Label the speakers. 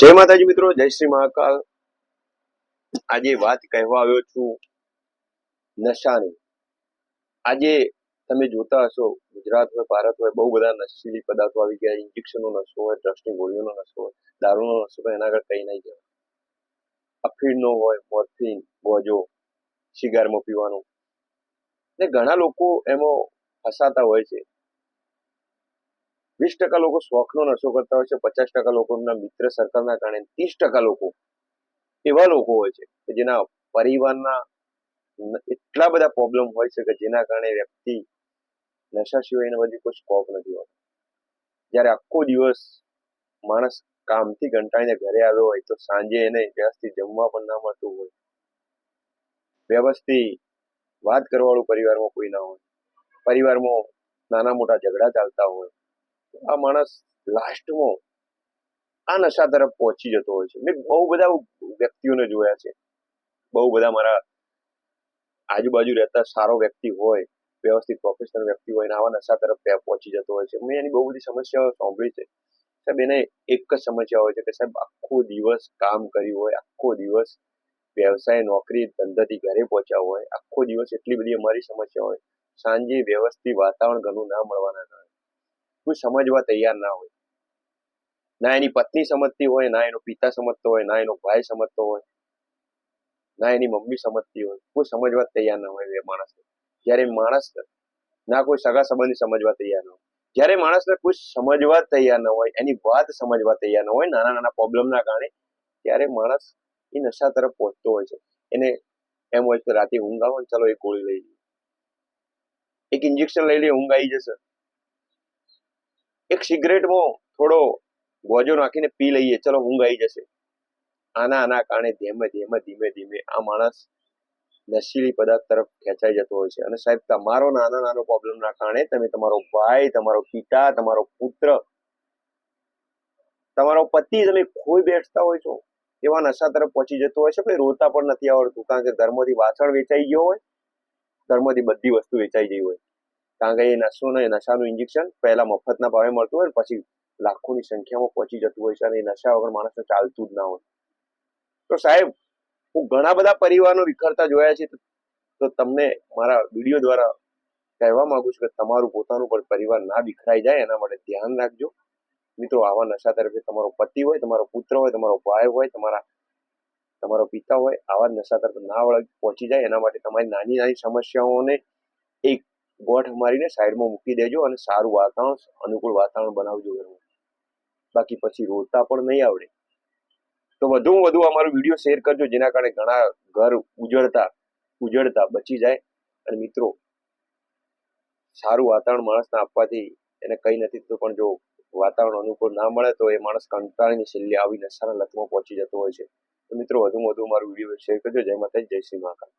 Speaker 1: જય માતાજી મિત્રો, જય શ્રી મહાકાલ. આજે વાત કહેવા આવ્યો છું નશાની. આજે તમે જોતા હશો ગુજરાત હોય ભારત હોય બહુ બધા નશીલી પદાર્થો આવી ગયા ઇન્જેક્શનનો નશો હોય ડ્રગ્સની ગોળીઓનો નશો હોય, દારૂનો નશો હોય, એના આગળ કઈ નહીં કહેવાય. અફીણનો હોય મોર્ફિન બોજો સિગારમાં પીવાનું. ને ઘણા લોકો એમાં ફસાતા હોય છે. વીસ ટકા લોકો શોખનો નશો કરતા હોય છે, પચાસ ટકા લોકોના મિત્ર સર્કલના કારણે, ત્રીસ ટકા લોકો એવા લોકો હોય છે કે જેના પરિવારના એટલા બધા પ્રોબ્લેમ હોય છે કે જેના કારણે વ્યક્તિ નશા સિવાય એના બધી કોઈ સ્કોપ નથી હોતો. જ્યારે આખો દિવસ માણસ કામથી કંટાળીને ઘરે આવ્યો હોય તો સાંજે એને વ્યવસ્થિત જમવા પણ ના મળતું હોય. વ્યવસ્થિત વાત કરવાવાળું પરિવારમાં કોઈ ના હોય. પરિવારમાં નાના મોટા ઝઘડા ચાલતા હોય. આ માણસ લાસ્ટમાં આ નશા તરફ પહોંચી જતો હોય છે. મેં બહુ બધા વ્યક્તિઓને જોયા છે. બહુ બધા મારા આજુબાજુ રહેતા સારો વ્યક્તિ હોય, વ્યવસ્થિત પ્રોફેશનલ વ્યક્તિ હોય ને આવા નશા તરફ પહોંચી જતો હોય છે. મેં એની બહુ બધી સમસ્યાઓ સાંભળી છે. સાહેબ, એને એક જ સમસ્યા હોય છે કે સાહેબ, આખો દિવસ કામ કર્યું હોય, આખો દિવસ વ્યવસાય, નોકરી, ધંધાથી ઘરે પહોંચ્યા હોય, આખો દિવસ એટલી બધી અમારી સમસ્યા હોય. સાંજે વ્યવસ્થિત વાતાવરણ ઘરનું ના મળવાના કોઈ સમજવા તૈયાર ના હોય. ના એની પત્ની સમજતી હોય, ના એનો પિતા સમજતો હોય, ના એનો ભાઈ સમજતો હોય, ના એની મમ્મી સમજતી હોય, કોઈ સમજવા તૈયાર ના હોય એ માણસ. જ્યારે માણસ ના કોઈ સગા સંબંધી સમજવા તૈયાર ન હોય. જ્યારે માણસને કોઈ સમજવા તૈયાર ન હોય, એની વાત સમજવા તૈયાર ન હોય, નાના નાના પ્રોબ્લેમના કારણે, ત્યારે માણસ એ નશા તરફ પહોંચતો હોય છે. એને એમ હોય કે રાતે ઊંઘ આવે ચાલો એક ગોળી લઈ લઈએ એક ઇન્જેક્શન લઈ લઈએ ઊંઘ આવી જશે. એક સિગરેટમાં થોડો ગોજો નાખીને પી લઈએ. ચલો, ઊંઘ આવી જશે. આના આના કારણે ધીમે ધીમે ધીમે ધીમે આ માણસ નશીલી પદાર્થ તરફ ખેંચાઈ જતો હોય છે. અને સાહેબ, તમારો નાના, નાનો પ્રોબ્લેમના કારણે તમે તમારો ભાઈ, તમારો પિતા, તમારો પુત્ર, તમારો પતિ તમે ખોઈ બેસતા હોય છો, એવા નશા તરફ પહોંચી જતો હોય છે. પણ રોતા પણ નથી આવડતું. કારણ કે ધર્મથી વાસણ વેચાઈ ગયો હોય, ધર્મથી બધી વસ્તુ વેચાઈ ગઈ હોય. કારણ કે એ નશો ને નશાનું ઇન્જેક્શન પહેલા મફતના ભાવે મળતું હોય ને પછી લાખોની સંખ્યામાં પહોંચી જતું હોય છે અને એ નશા વગર માણસને ચાલતું જ ના હોય. તો સાહેબ, હું ઘણા બધા પરિવારનો વિખરતા જોયા છે, તો તમને મારા વીડિયો દ્વારા કહેવા માંગુ છું કે તમારું પોતાનું પણ પરિવાર ના વિખરાઈ જાય, એના માટે ધ્યાન રાખજો. મિત્રો, આવા નશા તરફે તમારો પતિ હોય, તમારો પુત્ર હોય, તમારો ભાઈ હોય, તમારા, તમારો પિતા હોય, આવા નશા તરફ ના વળગ પહોંચી જાય, એના માટે તમારી નાની નાની સમસ્યાઓને એક ગોઠ મારીને સાઈડમાં મૂકી દેજો અને સારું વાતાવરણ, અનુકૂળ વાતાવરણ બનાવજો ઘરમાં. બાકી પછી રોતા પણ નહીં આવડે. તો વધુમાં વધુ અમારો વીડિયો શેર કરજો, જેના કારણે ઘણા ઘર ઉજળતા ઉજળતા બચી જાય. અને મિત્રો, સારું વાતાવરણ માણસને આપવાથી એને કઈ નથી તો પણ જો વાતાવરણ અનુકૂળ ના મળે, તો એ માણસ કંટાળીની છેલ્લે આવી નશાના લતમાં પહોંચી જતો હોય છે. તો મિત્રો, વધુમાં વધુ અમારો વીડિયો શેર કરજો. જય માતાજી, જય શ્રી મહાકાલ.